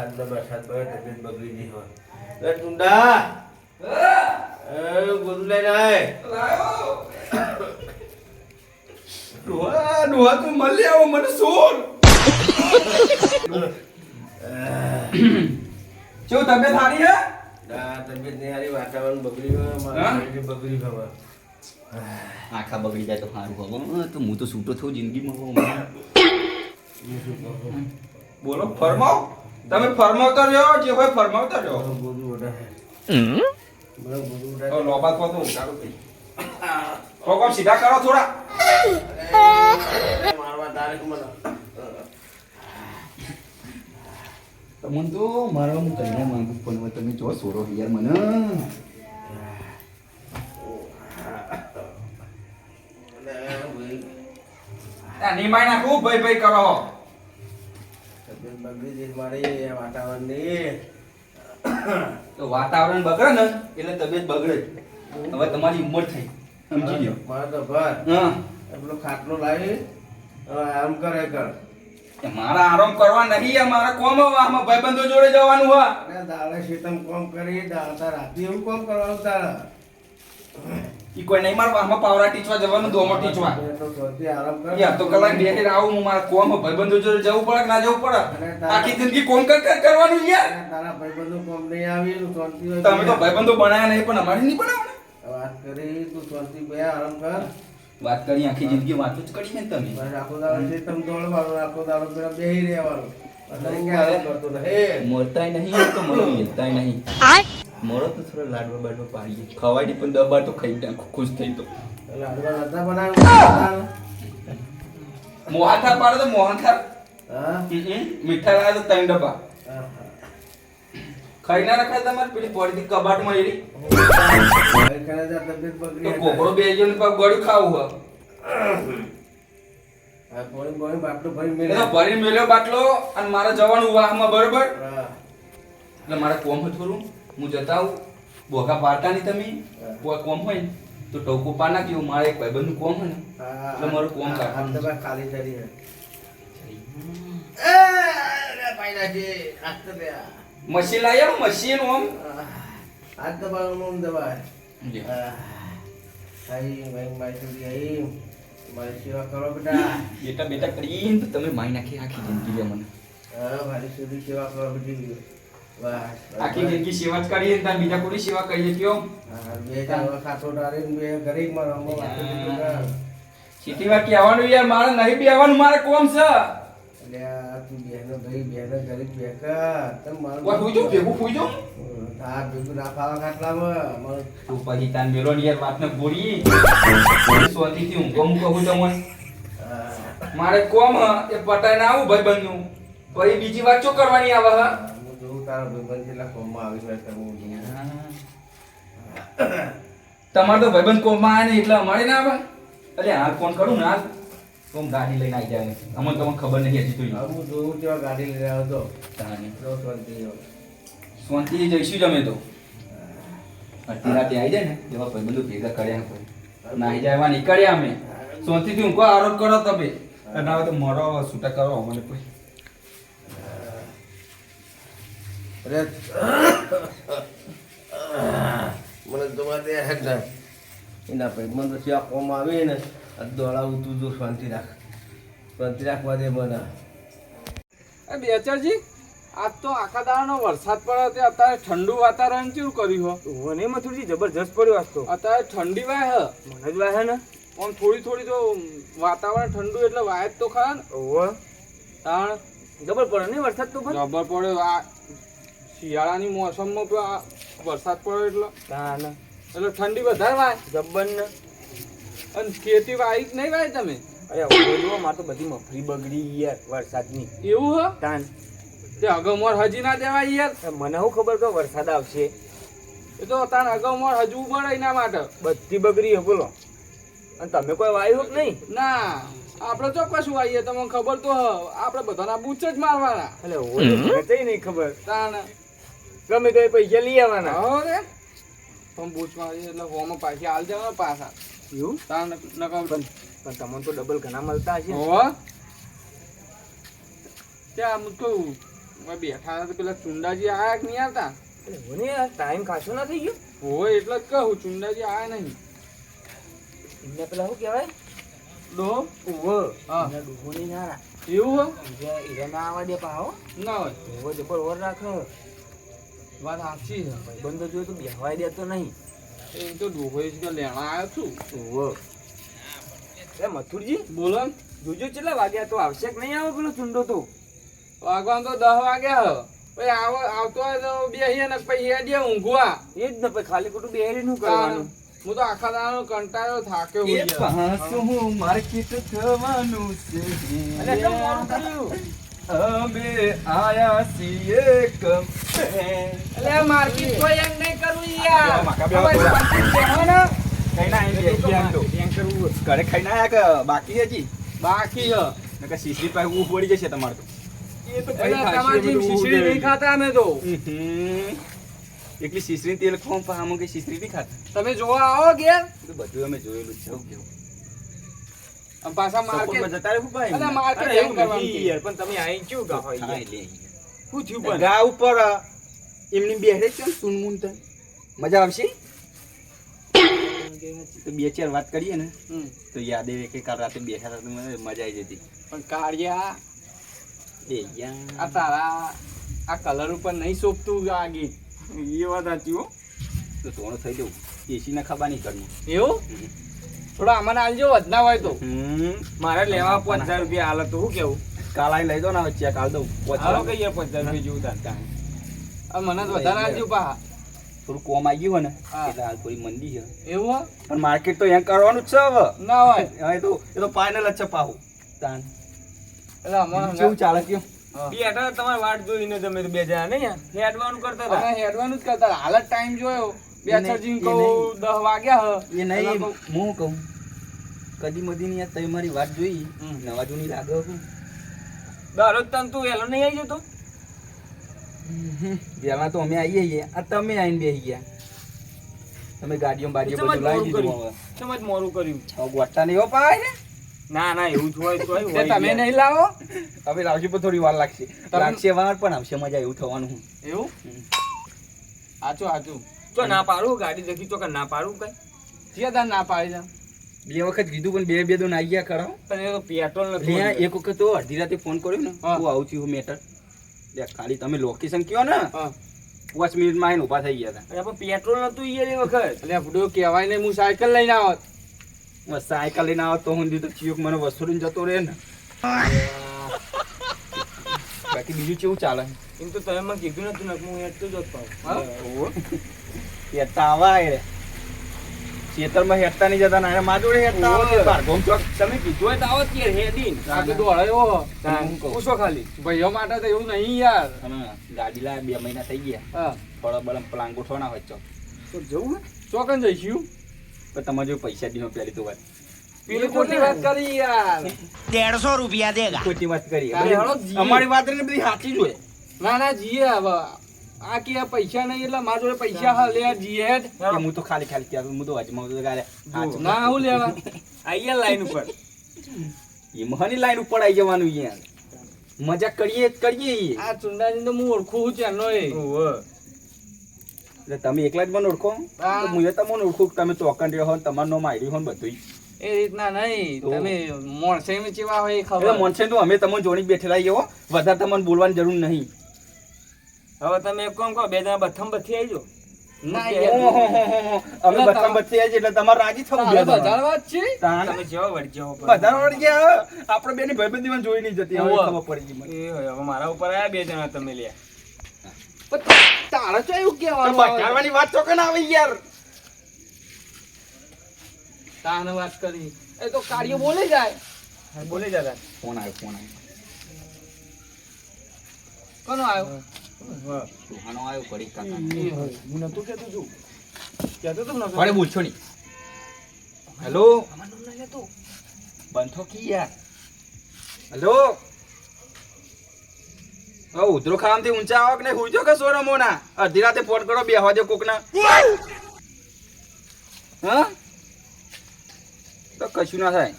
વરસાદ ને વરસાદ પડે તબિયત બગડી ગઈ હોય. એ ટુંડા. એ ગોદું લઈને આય. ડોહા તું મળી આવો મને સોર. જો તબિયત સારી હે? ના તબિયત નહીં સારી વાતાવરણ બગડી ગયું? બગડી ગયું આખા બગડી જાય તો સારું હવે તો હું તો છૂટો થયો જિંદગીમાં. બોલો ફરમાવ. તમે ફરમાવતા રહ્યો જે હોય ફરમાવતા રહ્યો. માં તો પ્રોગ્રામ સીધા કરો થોડા? મારવા તારીખ મને તમને તો મારવા હું કહીને માંગુ પણ તમે જો સોરો યાર મને. આ નિમાઈ નાખું ભાઈ ભાઈ કરો. બગડી મારી વાતાવરણની તો વાતાવરણ બગડે ને એટલે તબિયત બગડે. હવે તમારી ઉંમર થઈ. સમજી લ્યો. મારે તો ભાર હા. પેલો ખાટલો લાવી આમ કરે કર મારા આરામ કરવા નહીં મારા કોમ આમાં ભાઈબંધો જોડે જવાનું હોય. દાળે દાડે શીતમ કોમ કરી દાડતા રાતે એવું કોમ કરવાનું તારે. ઈ કોઈ નહીં માર આમાં પાવરા ટીચવા જવાનું દોમો ટીચવા. યાર તો કલાક બેહીને આવું હું મારા કોમ ભાઈબંધો જોડે જવું પડે કે ના જવું પડે? આખી જિંદગી કોમ કર કર કરવાનું યાર. તારા ભાઈબંધો કોમ નહીં આવી તું શાંતિ તમે તો ભાઈબંધો બનાયા નહીં પણ અમારે નહીં બનાવવાના. વાત કરી તું શાંતિ બે આરામ કર. વાત કરી આખી જિંદગી વાતો જ કરી ને તમે આખો દાડો શીતમ દોડવાનું આખો દાડો પેલા બેહી રહેવાનું. અત્યારે ક્યાં આરામ કરતો નહીં મરતાય નહીં તો મને મિલતાય નહીં. મરો તો થોડો લાડવા બાડવા પાડીએ ખવાડી પણ દબા તો ખાઈ નાખો ખુશ થઈ તો લાડવા નતા બનાવ્યું મોહાથાર પાડો તો હમ, મીઠા લાગે તો ત્રણ ડબ્બા. હા ખાઈ ના રખાય તમારે પેલી પડી તબિયત તો બગડી કોકડો બે જણ પર ગળ્યું ખાવું હોય. ભરી મેલ્યો બાટલો અને મારે જવાનું વાહમાં બરોબર. એટલે મારે કોમ થોડું હું જતા આવું. બોગા પાડતા નહીં તમે. કોઈ કોમ હોય તો ટોકો પા કેવું મારે એક ભાઈબંધનું કોમ હોય ને એટલે મારું કોમ કાઢ. આમ ખાલી કરી મશીન લાવી આવો મશીન ઓમ. આજ તો બારનું દબાય આઈ ભાઈ મારી સુધી આઈ મારી સેવા કરો બેટા. બેટા બેટા કરીને તો તમે માઈ નાખી આખી જિંદગી મને. હા મારી સેવા કરો બેટી. બસ આખી જિંદગી સેવા જ કરીએ ને બીજા કોઈ સેવા કરીએ કયો? બે ખાતો બે ગરીબમાં રમો કીધું કર. કહેવાનું યાર મારે નહીં બેવાનું મારે કોમ છે. એટલે આ તું બેનો ભાઈ બેનો ગરીબ બેકર તમ મારું કોઈ ફૂઈ જાઉં, ભેગું ફૂઈ જાઉં. તાર ભેગું ના ફાવા ખાટલામાં. મારું તું પછી તાર મેલો ને યાર વાતને સ્વાતિથી ઊંઘો મૂકો હું તમને મારે કોમ એ પટાઈને આવું ભાઈબંધનું. પછી બીજી વાત શું કરવાની આવે હ? તારા ભાઈબંધ કેટલા કોમમાં આવી છે હું તમારે તો ભાઈબંધ કોમમાં આવે ને એટલે અમારે ના આવે. એટલે આ ફોન કરું ને આ તો હું ગાડી લઈને આવી જાય અમને તમને ખબર નહીં હજી તો. હું જોઉં તેવા ગાડી લઈને આવ્યો હતો તાને. શાંતિ જઈશું જ અમે તો. અડધી રાતે આવી જાય ને એવા ભાઈબંધો ભેગા કર્યા કોઈ નાહી જાય એવા નીકળ્યા અમે. શાંતિથી કોઈ આરોપ કરો તમે. અને હવે તો મરો છૂટા કરો અમને કોઈ. અરે મને તમારે દે હેડ ને. એના ભાઈબંધો છે આ કોમ આવી ને આ દોડાવું તું જો શાંતિ રાખ. શાંતિ રાખવા દે મને. બેચરજી આજ તો આખા દાડાનો વરસાદ પડ્યો તે અત્યારે ઠંડુ વાતાવરણ કેવું કર્યું હો? મને મથુરજી જબરજસ્ત પડ્યો આજ તો. અત્યારે ઠંડી વાય હ? મને જ વાય ને. આમ થોડી થોડી તો વાતાવરણ ઠંડુ એટલે વાય જ તો ખરા ને. ઓહો તાણ? જબર પડે ને વરસાદ તો પણ? જબર પડ્યો. આ શિયાળાની મોસમમાં પણ વરસાદ પડ્યો એટલે. ના ના. એટલે ઠંડી વધારે વાય. જબ્બર ને. અને ખેતી વાય જ નહીં વાય તમે? અરે તો બધી મફરી બગડી યાર વરસાદની. એવું હો? તાન. તે અગમોર હજી ના દેવાય યાર. મને હું ખબર કે વરસાદ આવશે? એ તો તાન અગમોર હજુ પડે એના માટે. બધી બગડી હે બોલો. અને તમે કોઈ વાયુ કે નહીં? ના આપણે ચોક્કસ વાઈએ તમને ખબર તો આપણે બધાના બૂચ જ મારવાના. એટલે હોય નહીં ખબર. તાણ ગમે તો પૈસા લઈ આવવાના. હો રે પણ બૂચ મારી એટલે હોમ પાછી હાલ જવાના પાછા. એવું? તાણ નકામ પણ પણ તમને તો ડબલ ઘણા મળતા હશે. હો ત્યાં આમ કહું હવે બેઠા હતા તો પેલા ચુંડાજી આયા કે નહીં આવતા? મને ટાઈમ ખાસો ના થઈ ગયો. હોય એટલે જ કહું ચુંડાજી આયા નહીં. એમને પેલા શું કહેવાય? ડોહો ઓવો હા. ડોહો ડૂબોની ના એવું હો હીરા- હીરા ના આવવા દે પાહો ના હોય. જે જબર ઓર રાખ. વાત સાચી છે ભાઈબંધો જોયો તો બેહવાય દેતો નહીં. એ તો ડોહોઈ કે લેણા આવ્યો છું. ઓહો. એ મથુરજી બોલો જોજો કેટલા વાગ્યા તો આવશે કે નહીં આવે પેલો ચુંડો તો? વાગવાનું તો દસ વાગ્યા હ. પછી આવો આવતો હોય તો બેહીએ ને પછી હેડીએ ઊંઘવા. એ જ ને પછી ખાલી ખોટું બેહરી નું. કરવાનું? હું તો આખા દાડાનો કંટાળ્યો થાક્યો હું હોઈ ગયો. પાછું માર્કેટ થવાનું છે. અને તો મોડું કર્યું? અમે આયા છીએ કમ અલે માર્કેટ કોઈ એમ નહીં કરવું યાર. માકા ને. કઈ ના ગયા એમ તો. ઘરે ખાઈને આયા કે બાકી હજી? બાકી હ. નકર સીસી પાસે ઊભ પડી જશે તમારે તો. એ તો નહીં ખાતા અમે તો. એકલી સીસરી તેલ ખોમ પણ આમ કે શીશડી નહીં ખાતા? તમે જોવા આવો ગયા બધું અમે જોયેલું છે કેવું. પાછા માર્કેટ જતા રહેવું ભાઈ અલા, માર્કેટ એવું કરવાનું. યાર પણ તમે આઈ ક્યું ગા હોય યાર? શું થયું પણ? ગા ઉપર એમની બેહરે છે સુનમુન તો મજા આવશે? તો બે ચાર વાત કરીએ ને હમ. તો યાદ આવે કે કાલ રાતે બેઠા હતા મને મજા આવી જતી. પણ કાળિયા એ યાર. આ તારા આ કલર ઉપર નહીં શોભતું આ ગીત. એ વાત સાચી હો. તો સોનું થઈ જવું એસી ના ખાવાની નહીં ઘરમાં. એવું? થોડો આમાં આલજો વધના હોય તો. મારે લેવા પાંચ હજાર રૂપિયા હાલ તો શું કેવું? કાલ આઈ લઈ દો ને વચ્ચે કાલ આલ દઉં હાલો કહીએ પાંચ હજાર રૂપિયા જેવું આ મને તો વધારે આલજો પા થોડું કોમ આવી ગયું ને. એટલે હાલ થોડી મંદી છે. એવું હો? પણ માર્કેટ તો અહીંયા કરવાનું જ છે હવે. ના હોય. હવે એ તો એ તો ફાઇનલ જ છે પાહું. તાન એટલે અમારે કેવું ચાલે કયો? બેઠા તમારે વાટ જોઈને તમે બે જણા નહીં હેડવાનું કરતા હતા. હેડવાનું જ કરતા હાલ જ ટાઈમ જોયો. બે એ નહીં, છજીન એ કહું દસ વાગ્યા હ. એ નહીં હું કહું કદી મદી ની યાર તમે મારી વાત જોઈ નવા જૂની લાગે હું દરરોજ તને તું વહેલો નહીં આવી જતો? પહેલા તો અમે આવીએ છીએ આ તમે આવીને બેસી ગયા. તમે ગાડીઓ બાડીઓ બધું લાવી દીધું સમજ મોરું કર્યું. ગોટા નહીં હો પાય ને ના ના એવું હોય તો તમે નહીં લાવો? હવે લાવજો પણ થોડી વાર લાગશે. લાગશે વાર પણ આવશે મજા એવું થવાનું. એવું. આચું આચું તો ના પાડું ગાડી દેખી તો કે ના પાડું કઈ? ત્યાં તાર ના પાડી જા? બે વખત કીધું પણ બે બે દો આવી ગયા ખરા. પણ એ તો પેટ્રોલ નથી એક વખત તો અડધી રાતે ફોન કર્યો ને હું. આવું છું મેટર ખાલી તમે લોકેશન કયો ને હા. પાંચ મિનિટમાં આવીને ઊભા થઈ ગયા હતા. અરે પણ પેટ્રોલ નતું યાર એ વખત. એટલે ભૂડો કહેવાય નહીં હું સાયકલ લઈને આવત હું સાયકલ લઈને આવત તો હું દીધું ચિયોક મને વસૂલીને જતો રહે ને. બાકી બીજું કેવું ચાલે? એમ તમે મને કીધું નતું નક હું હેઠતું જ પાઉં હેઠતા આવા ખેતરમાં હેઠતા નહીં જતા ના મા જોડે હેઠતા આવે તમે કીધું હોય તો આવો કે હેડી. આપણે દોડાયો પૂછો ખાલી. ભાઈઓ માટે તો એવું નહીં યાર. ગાડી લા બે મહિના થઈ ગયા. થોડા બળમ પ્લાન ગોઠવાના હોય ચોક તો જવું ચોકન જઈશું. તો તમારે જો પૈસા દીધો પહેલી તો વાત. દેડસો રૂપિયા દેગા. ખોટી વાત કરી. અમારી વાત બધી સાચી જ હોય. ના ના જીએ હવે. આ કે પૈસા નહીં એટલે મારા જોડે પૈસા હા લે જીએ. હું તો ખાલી ખાલી ત્યાં હું તો અજમાવતો તો ગાલે ના આવું લેવા. આઈએ લાઈન ઉપર. એ મહાની લાઈન ઉપર આવી જવાનું યાર. મજા કરીએ કરીએ. આ ચુંડાજી તો હું ઓળખું છું એનો એ. એટલે તમે એકલા જ મને ઓળખો? હા. તો હું એ તમને ઓળખું કે તમે ચોકન રહ્યો હો ને તમારું નામ આવ્યું હો ને બધું એ રીતના નહીં. તમે મોણસે ચેવા હોય ખબર. મોણસે તો અમે તમને જોડી બેઠેલા છીએ વધારે તમને બોલવાની જરૂર નહીં. હવે તમે એક કામ કરો બે જણા બથમ બથી આવજો અમે એટલે બધા તમે- એટલે તમારે રાજી થવું જોઈએ બજાર વાત છે? તમે જેવો વળી જાઓ બધા વળી ગયા આપણે બેની ભાઈબંધીમાં જોઈ નહીં જતી હવે ખબર પડી ગઈ એ હવે મારા ઉપર આયા બે જણા તમે લ્યા. પણ તો એવું કહેવાનું આવે. વાત તો કેને આવી યાર. તાને વાત કરી. એ તો કાર્ય બોલે જાય. બોલે જાય ફોન આવ્યો ફોન આવ્યો. કોનો આવ્યો? સુહાનો આવ્યો પડી કાકા. હું નતું કેતો છું કેતો તો નતો અરે બોલશો નહીં. હેલો? બંધો કી યાર? હેલો? ઓ ઉધરો ખાવાથી ઊંચા આવક ને નહીં? કે સોનો મોના અડધી રાતે ફોન કરો બે હવા દે કોકના. હા? તો કશું ના થાય.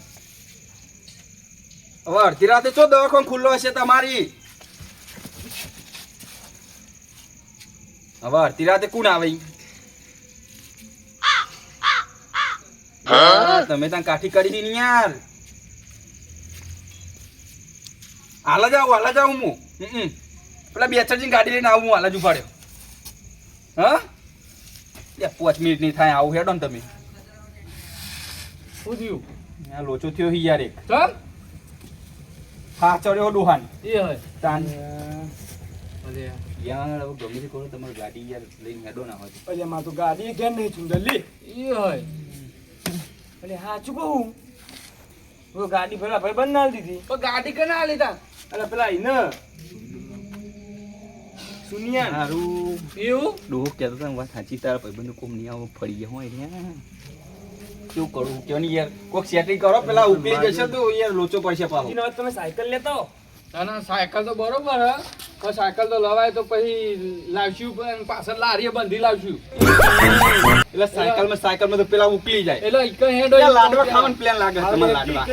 હવે અડધી રાતે ચો દવાખાન ખુલ્લો હશે તમારી? હવે અડધી રાતે કોણ આવે હા, તમે ત્યાં કાઠી કરી દી ને યાર. આલા જાવ આલા જાવ હું. પેલા બે ચાર ગાડી લઈને આવું આલા હાલા જ ઉપાડ્યો હા? લે, પાંચ મિનિટ નહીં થાય આવું હેડો ને તમે. શું થયું? આ લોચો થયો હી યાર એક. ચમ? હા ચડ્યો ડોહાન. એ હોય તાન. યાર હવે ગમે તે કરો તમારી ગાડી યાર લઈને હેડો ના હોય અલ્યા માર તો ગાડી કેમ નહીં ચુંદલી એ હોય. અલે સાચું કહું? હું ગાડી પેલા ભાઈ બંધ ના દીધી તો ગાડી કે ના લીધા? અલે પેલા સુનિયા. સારું એવું? ડોહો કહેતો હતો વાત સાચી તારા ભાઈબંધો કોમ નહીં આવો ફરી ગયા હોય યાર. શું કરું? કયો નહીં યાર. કોક સેટિંગ કરો પેલા ઉકેલી જશે તો યાર લોચો પડશે પાછો. તમે સાયકલ લેતા હો. ના ના સાયકલ તો બરોબર હે. પણ સાયકલ તો લવાય તો પછી લાવશું પણ પાછળ લારીએ બંધી લાવશું. એટલે સાયકલમાં સાયકલમાં તો પેલા ઉકલી જાય. એટલે ઈકન હેડો લાડવા ખાવાનું પ્લાન લાગે તમારે લાડવા.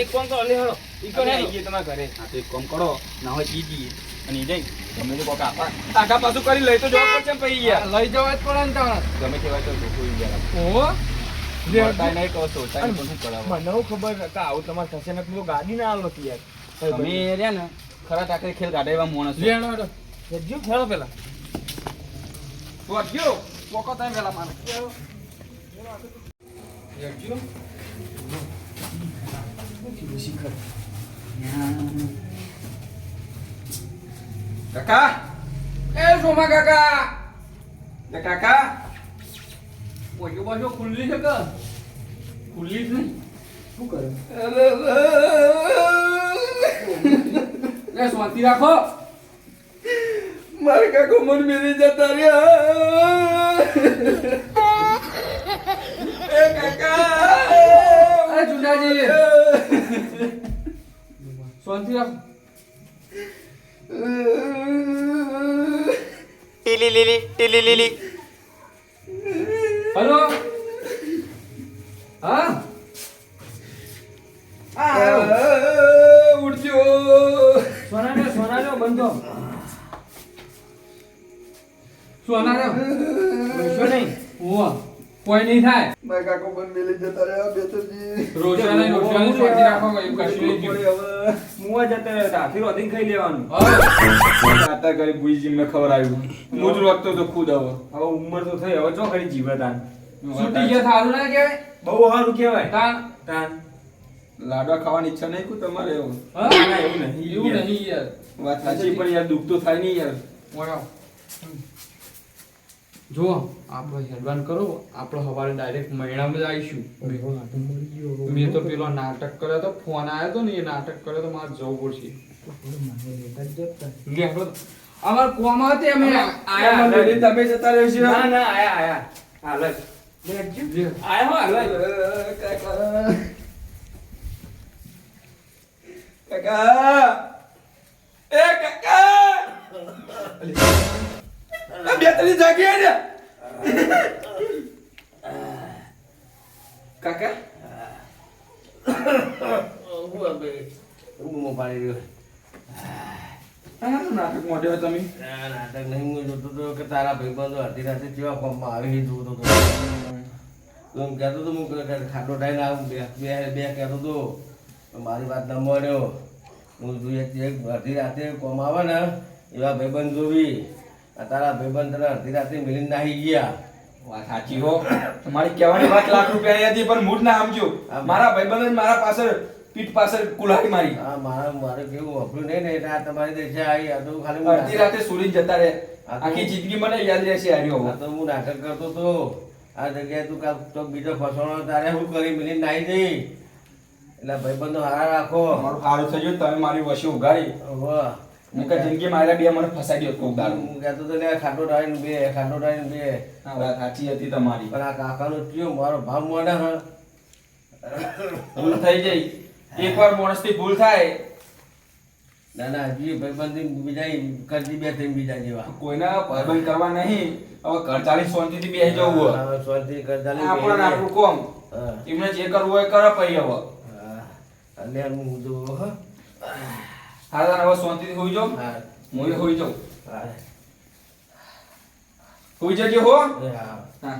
એક કોમ કરો લે હેડો. ઈકન હેડો. તમારા ઘરે. હા તો એક કોમ કરો. ના હોય ઈ અને ઈ જઈ તમે તો કોક આપા આખા પાછું કરી લઈ તો જવા પડશે પછી યાર. લઈ જવાય જ પડે ને તાણ. ગમે તેવા તો જોખું યાર કરાવો મને ખબર આવું તમારે થશે ને પેલું ગાડી ના હતી યાર. તમે રહ્યા ને ખરા ટાકરે ખેલ કાઢે એવા માણસ લે લેણો હેડો. જજો ખેડો પેલા. તું અટક્યો પોકો તાઈ પેલા મારે. કાકા. એ સોમા કાકા. એ કાકા. પોજો બાજો ખુલ્લી છે કે? ખુલ્લી છે શું કરે? લે શાંતિ રાખો. મારે કાકો મન મેરી જતા રહ્યા. એ કાકા. અરે જુનાજી શાંતિ રાખો. ટીલી લીલી ટીલી લીલી. હલો? હા? ઉડજો. સોના સોનાનો સોના લ્યો બંધો સોના રે નહીં? ઓ કોઈ નહીં થાય. મારે કાકો બંધ મેલી જતા રહ્યા બેતરજી રોશન રોશન નહીં રાખો એમ કશું નહીં હવે મુવા જતા રહેતા ફિર ઓધીન ખાઈ લેવાનું. આતા કરી બુઈજી મેં ખબર આવ્યું હું જ રોકતો તો ખુદ હવે હવે ઉંમર તો થઈ હવે ચો ખરી જીવતાન. સુટી ગયા થારું ના કહેવાય? બહુ સારું કહેવાય. તાન. તાન. લાડવા ખાવાની ઈચ્છા નહીં કુ તમારે એવું? હા? ના, એવું નહીં એવું નહીં યાર. વાત સાચી પણ યાર દુઃખ તો થાય નહીં યાર. જો આપણે હેડવાન કરો આપણે સવારે ડાયરેક્ટ મહિનામાં જ આવીશું. મેં તો પેલો નાટક કર્યો તો ફોન આવ્યો તો ને એ નાટક કર્યો તો મારે જવું પડશે. અમાર કોમાં હતી? અમે આયા મને તમે જતા રહેશો ના ના આયા આયા. હાલ. આયા હો હાલ જ કાકા. એ કાકા. આ બે ત્રણ જાગી ને. કાકા. હું પાડી રહ્યો. નાટક મોઢે તમે. નાટક નહીં હું જોતો હતો કે તારા ભાઈબંધો અડધી રાતે કેવા કોમમાં આવી જોતો હતો તો એમ કહેતો હતો હું ખાટો ટાઈમ આવું બે બે બે કહેતો હતો મારી વાત ન મળ્યો. હું જોઈએ તે અડધી રાતે કોમ આવે ને એવા ભાઈબંધ જોવી. આ તારા ભાઈબંધ તને અડધી રાતે મિલીને નાહી ગયા. વાત સાચી હો. તમારી કહેવાની વાત લાખ રૂપિયાની હતી પણ મૂળ ના સમજો. મારા ભાઈબંધે મારા પાછળ પીઠ પાછળ કુલાડી મારી. આ મારે મારે કેવું વાપર્યું નહીં ને એટલે આ તમારી દેશે આવી આ તો ખાલી અડધી રાતે સુરી જતા રહે. આખી જિંદગી મને યાદ રહેશે હાર્યો આ તો હું નાટક કરતો તો. આ જગ્યાએ તું કાંક તો બીજો ફસવાનો તારે હું કરી મિલી નાહી જઈ એટલે ભાઈબંધો હારા રાખો. મારું સારું થઈ ગયું તમે મારી વશી ઉગાડી વાહ નકર જિંદગી મારા બે મને ફસાઈ ગયો કોક દારૂ હું કહેતો તો લે ખાટો ડાઈન બે ખાટો ડાઈન બે. વાત સાચી હતી તમારી. પણ આ કાકાનો કયો મારો ભાવ મોડે હા? ભૂલ થઈ ગઈ. એકવાર માણસથી ભૂલ થાય. ના ના હજી ભાઈબંધી બીજા કરજી બે થઈને બીજા જેવા. કોઈના ભાઈબંધ કરવા નહીં. હવે ઘર ચાલી શાંતિથી બેસી જવું શાંતિ કરતા આપણને આપણું કોમ. એમને જે કરવું હોય કરે પછી હવે. અને હું જો હા. તાર હવે શાંતિથી હોઈ જાઉં હા. હું હોઈ જાઉં હા. હોઈ જજો હા હા